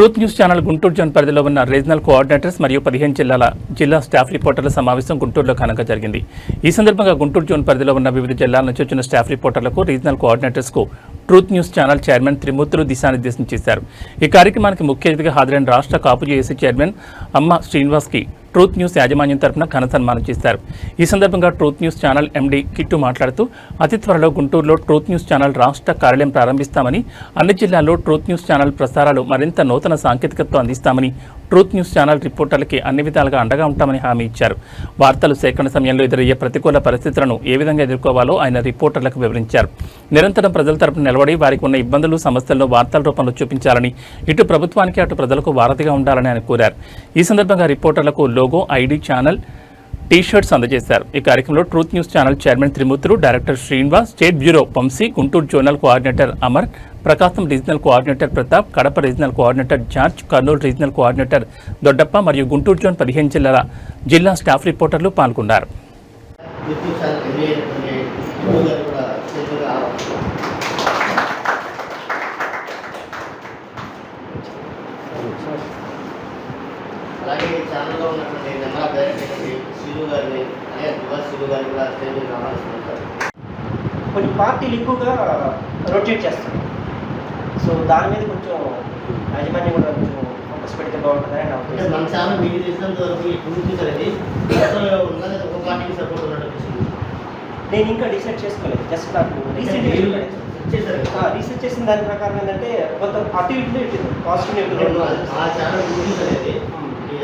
Truth news channel Guntur zone పరిధిలో ఉన్న regional coordinators మరియు పదిహేను జిల్లాల జిల్లా స్టాఫ్ రిపోర్టర్ల సమావేశం గుంటూరులో ఘనంగా జరిగింది. ఈ సందర్భంగా గుంటూరు జోన్ పరిధిలో ఉన్న వివిధ జిల్లాల నుంచి వచ్చిన స్టాఫ్ రిపోర్టర్లకు regional కోఆర్డినేటర్స్కు truth news channel chairman Trimurthulu దిశానిర్దేశం చేశారు. ఈ కార్యక్రమానికి ముఖ్య అతిథిగా హాజరైన రాష్ట్ర కాపు జేఏసీ చైర్మన్ అమ్మ శ్రీనివాస్కి ట్రూత్ న్యూస్ యాజమాన్యం తరపున ఘన సన్మానం చేశారు. ఈ సందర్భంగా truth news channel MD Kittu మాట్లాడుతూ అతి త్వరలో గుంటూరులో ట్రూత్ న్యూస్ ఛానల్ రాష్ట్ర కార్యాలయం ప్రారంభిస్తామని అన్ని జిల్లాల్లో ట్రూత్ న్యూస్ ఛానల్ ప్రసారాలు మరింత నూతన సాంకేతికతతో అందిస్తామని ట్రూత్ న్యూస్ ఛానల్ రిపోర్టర్లకి అన్ని విధాలుగా అండగా ఉంటామని హామీ ఇచ్చారు. వార్తలు సేకరణ సమయంలో ఎదురయ్యే ప్రతికూల పరిస్థితులను ఏ విధంగా ఎదుర్కోవాలో ఆయన రిపోర్టర్లకు వివరించారు. నిరంతరం ప్రజల తరపున నిలబడి వారికి ఉన్న ఇబ్బందులు సమస్యలను వార్తల రూపంలో చూపించాలని ఇటు ప్రభుత్వానికి అటు ప్రజలకు వారధిగా ఉండాలని ఆయన కోరారు. ఈ సందర్భంగా రిపోర్టర్లకు logo ID channel T shirts అందజేశారు. ఈ కార్యక్రమంలో truth news channel chairman Trimurthulu director Srinivas state bureau Vamsi Guntur zonal coordinator Amar Prakasam regional coordinator Pratap Kadapa regional coordinator George Kurnool regional coordinator Doddappa మరియు Guntur zone పదిహేను జిల్లాల జిల్లా staff రిపోర్టర్లు పాల్గొన్నారు. అలాగే ఈ ఛానల్లో ఉన్నటువంటి నెంబర్ ఆఫ్ డైరెక్టర్ శ్రీను గారిని అలాగే దివాస్ శ్రీను గారిని కూడా స్టేజ్ మీద రావాల్సింది సార్ కొన్ని పార్టీలు ఎక్కువగా రొటేట్ చేస్తాయి సో దాని మీద కొంచెం యాజమాన్యం కూడా కొంచెం ఫోకస్ పెడితే బాగుంటుందని నా అంటే ఉద్దేశం. మన ఛానల్ మీకు తెలిసినంత వరకు ఇప్పుడు చూసారు ఇది అసలు ఉన్నది ఒక పార్టీకి సపోర్ట్ ఉన్నట్టు. నేను ఇంకా డిసైడ్ చేసుకోలేదు. జస్ట్ నాకు రీసెంట్ మీరు? రీసెర్చ్ చేసిన దాని ప్రకారం ఏంటంటే కొంత అటు ఇటు ఇటు పాజిటివ్ నెగిటివ్ ఆ ఛానల్ అనేది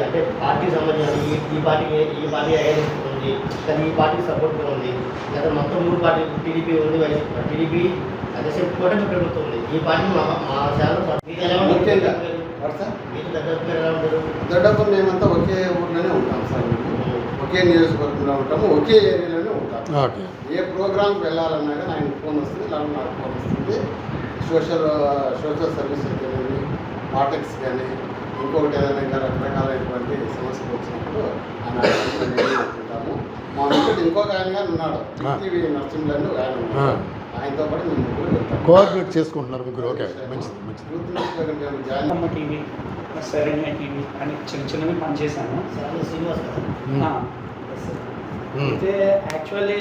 అంటే పార్టీకి సంబంధించి ఈ ఈ పార్టీకి ఈ పార్టీ అగేన్స్ట్ ఉంది. కానీ ఈ పార్టీకి సపోర్ట్గా ఉంది. లేదా మొత్తం మూడు పార్టీలు టీడీపీ ఉంది వైసీపీ టీడీపీ అదే సేపు కూటమి ప్రభుత్వం ఉంది. ఈ పార్టీ మా మా ఉంటుంది ముఖ్యంగా మేమంతా ఒకే ఊర్లోనే ఉంటాం సార్ మేము. ఒకే నియోజకవర్గంలో ఉంటాము ఒకే ఏరియాలోనే ఉంటాం. ఓకే. ఏ ప్రోగ్రామ్కి వెళ్ళాలన్నా కానీ ఆయన ఫోన్ వస్తుంది లేదా నాకు ఫోన్ వస్తుంది. సోషల్ సోషల్ సర్వీసెస్ కానీ పాలిటిక్స్ కానీ ఇంకొకటి ఏదైనా రకరకాలైనటువంటి సమస్యలు వచ్చినప్పుడు ఆయన ఉంటాము మా ఇంటి ఇంకొక ఆయన గారు ఉన్నాడు. టీవీ నరసింహులని ఒక ఆయన ఆయనతో పాటు మేము ముగ్గురు వెళ్తాం. కోఆర్డినేట్ చేసుకుంటున్నారు ముగ్గురు. ఓకే మంచిది మంచిది. టీవీ సరైన టీవీ అని చిన్న చిన్నవి పనిచేశాను శ్రీనివాస్. అయితే యాక్చువల్లీ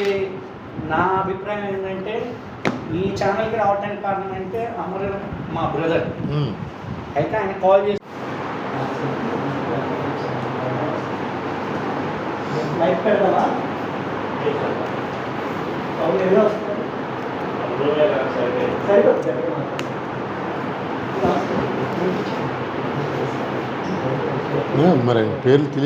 నా అభిప్రాయం ఏంటంటే ఈ ఛానల్కి రావడానికి కారణం అంటే అమరు మా బ్రదర్. అయితే ఆయన కాల్ చేసి లైఫ్ పెడదామా? అవును సరిపోతుంది మరి పేర్లు తెలియ